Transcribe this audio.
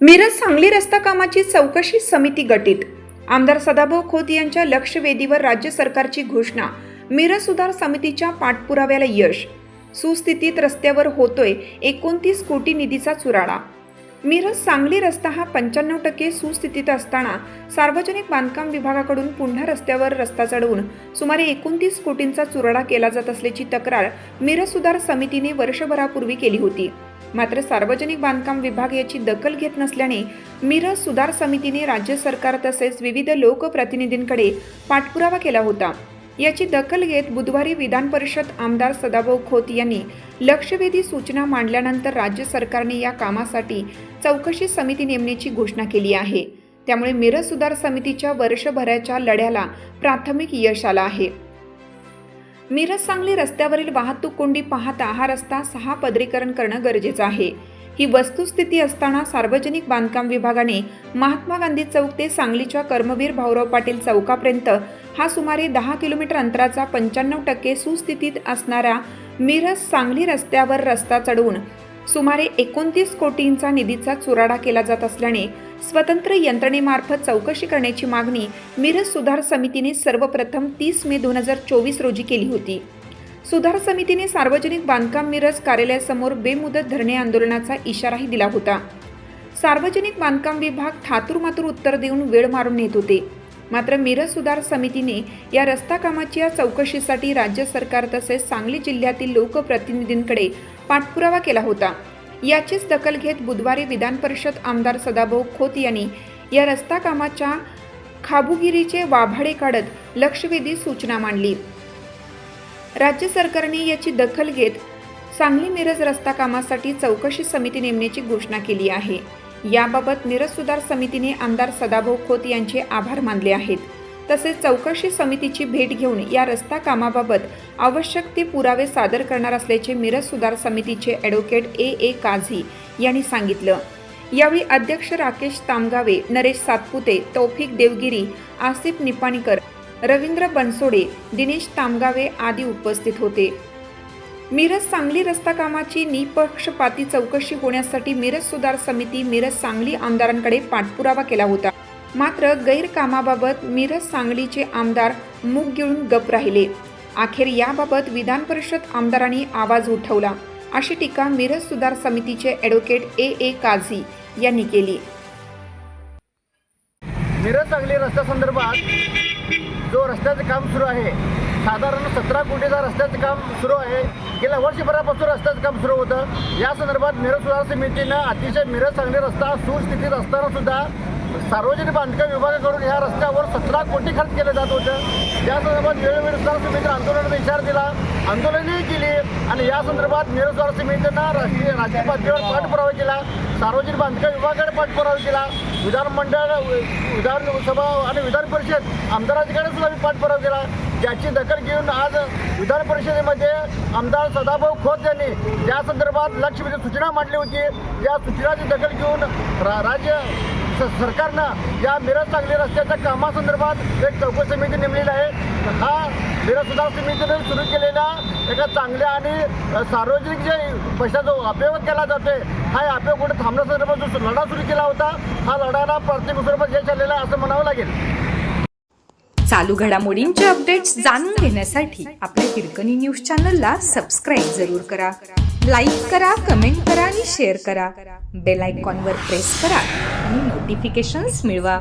मिरज सांगली रस्ता कामाची चौकशी समिती गटीत आमदार सदाभाऊ खोत यांच्या लक्षवेधीवर राज्य सरकारची घोषणा. मिरज सुधार समितीच्या पाठपुराव्याला यश. सुस्थितीत रस्त्यावर होतोय एकोणतीस कोटी निधीचा चुराडा. मिरज सांगली रस्ता हा पंच्याण्णव टक्के सुस्थितीत असताना सार्वजनिक बांधकाम विभागाकडून पुन्हा रस्त्यावर रस्ता चढवून सुमारे एकोणतीस कोटींचा चुराडा केला जात असल्याची तक्रार मिरज सुधार समितीने वर्षभरापूर्वी केली होती. मात्र सार्वजनिक बांधकाम विभाग याची दखल घेत नसल्याने मिरज सुधार समितीने राज्य सरकार तसेच विविध लोकप्रतिनिधींकडे पाठपुरावा केला होता. याची दखल घेत बुधवारी विधान परिषद आमदार सदाभाऊ खोत यांनी लक्षवेधी सूचना मांडल्यानंतर राज्य सरकारने या कामासाठी चौकशी समिती नेमण्याची घोषणा केली आहे. त्यामुळे मिरज सुधार समितीच्या वर्षभराच्या लढ्याला प्राथमिक यश आलं आहे. मिरज सांगली रस्त्यावरील वाहतूक कोंडी पाहता हा रस्ता सहा पदरीकरण करणं गरजेचं आहे. ही वस्तुस्थिती असताना सार्वजनिक बांधकाम विभागाने महात्मा गांधी चौक ते सांगलीच्या कर्मवीर भाऊराव पाटील चौकापर्यंत हा सुमारे दहा किलोमीटर अंतराचा पंच्याण्णव टक्के सुस्थितीत असणाऱ्या मिरज सांगली रस्त्यावर रस्ता चढवून सुमारे एकोणतीस कोटींचा निधीचा चुराडा केला जात असल्याने स्वतंत्र यंत्रणेमार्फत चौकशी करण्याची मागणी मिरज सुधार समितीने सर्वप्रथम तीस मे दोन हजार चोवीस रोजी केली होती. सुधार समितीने सार्वजनिक बांधकाम मिरज कार्यालयासमोर बेमुदत धरणे आंदोलनाचा इशाराही दिला होता. सार्वजनिक बांधकाम विभाग ठातूरमातूर उत्तर देऊन वेळ मारून नेत होते. मात्र मिरज सुधार समितीने या रस्ता कामाच्या चौकशीसाठी राज्य सरकार तसेच सांगली जिल्ह्यातील लोकप्रतिनिधींकडे पाठपुरावा केला होता. याचीच दखल घेत बुधवारी विधान परिषद आमदार सदाभाऊ खोत यांनी या रस्ता कामाच्या खाबुगिरीचे वाभाडे काढत लक्षवेधी सूचना मांडली. राज्य सरकारने याची दखल घेत सांगली मिरज रस्ता कामासाठी चौकशी समिती नेमण्याची घोषणा केली आहे. याबाबत मिरज सुधार समितीने आमदार सदाभाऊ खोत यांचे आभार मानले आहेत. तसेच चौकशी समितीची भेट घेऊन या रस्ता कामाबाबत आवश्यक ते पुरावे सादर करणार असल्याचे मिरज सुधार समितीचे ॲडव्होकेट ए. ए. काझी यांनी सांगितलं. यावेळी अध्यक्ष राकेश तामगावे नरेश सातपुते तौफिक देवगिरी आसिफ निपाणीकर रवींद्र बनसोडे दिनेश तामगावे आदी उपस्थित होते. मिरज सांगली रस्ता कामाची निपक्षपाती चौकशी होण्यासाठी मिरज सुधार समिती मिरज सांगली आमदारांकडे पाठपुरावा केला होता. मात्र गैरकामाबाबत मिरज सांगलीचे आमदार मूग गिळून गप राहिले. अखेर याबाबत विधान परिषद आमदारांनी आवाज उठवला. अशी टीका मिरज सुधार समितीचे ॲडव्होकेट ए. ए. काझी यांनी केली. मिरज सांगली रस्त्यासंदर्भात जो रस्त्याचं काम सुरू आहे साधारण सतरा कोटीचा रस्त्याचं काम सुरू आहे. गेल्या वर्षभरापासून रस्त्याचं काम सुरू होतं. या संदर्भात मिरज सुधार समितीनं अतिशय मिरज सांगली रस्ता सुस्थितीत असताना सुद्धा सार्वजनिक बांधकाम विभागाकडून या रस्त्यावर सतरा कोटी खर्च केलं जात होतं. या संदर्भात वेळोवेळी सुधार समितीनं आंदोलनाचा इशारा दिला आंदोलनही केली. आणि या संदर्भात मिरज सुधार समितीनं राष्ट्रीय राज्य पातळीवर पाठपुरावा केला. सार्वजनिक बांधकाम विभागाकडे पाठपुरावा केला. विधानमंडळ विधानसभा आणि विधान परिषद आमदारांकडे सुद्धा पाठपुरावा केला. ज्याची दखल घेऊन आज विधान परिषदेमध्ये आमदार सदाभाऊ खोत यांनी या संदर्भात लक्षवेधी सूचना मांडली होती. या सूचनाची दखल घेऊन रा- राज्य सरकारनं या मिरज चांगली रस्त्याच्या कामासंदर्भात एक चौकशी समिती नेमलेली आहे. हा मिरज सुधार समितीने सुरू केलेल्या एका चांगल्या आणि सार्वजनिक जे पैसा जो अपयोग केला जातोय हा अपयोग कुठे थांबण्यासंदर्भात जो लढा सुरू केला होता हा लढाला प्रत्येक स्वरूपात यश आलेला आहे असं म्हणावं लागेल. चालू घडामोडींचे अपडेट्स जाणून घेण्यासाठी आपल्या हिरकणी न्यूज चॅनलला सबस्क्राईब जरूर करा. लाईक करा कमेंट करा आणि शेअर करा. बेल आयकॉनवर प्रेस करा. आणि नोटिफिकेशन्स मिळवा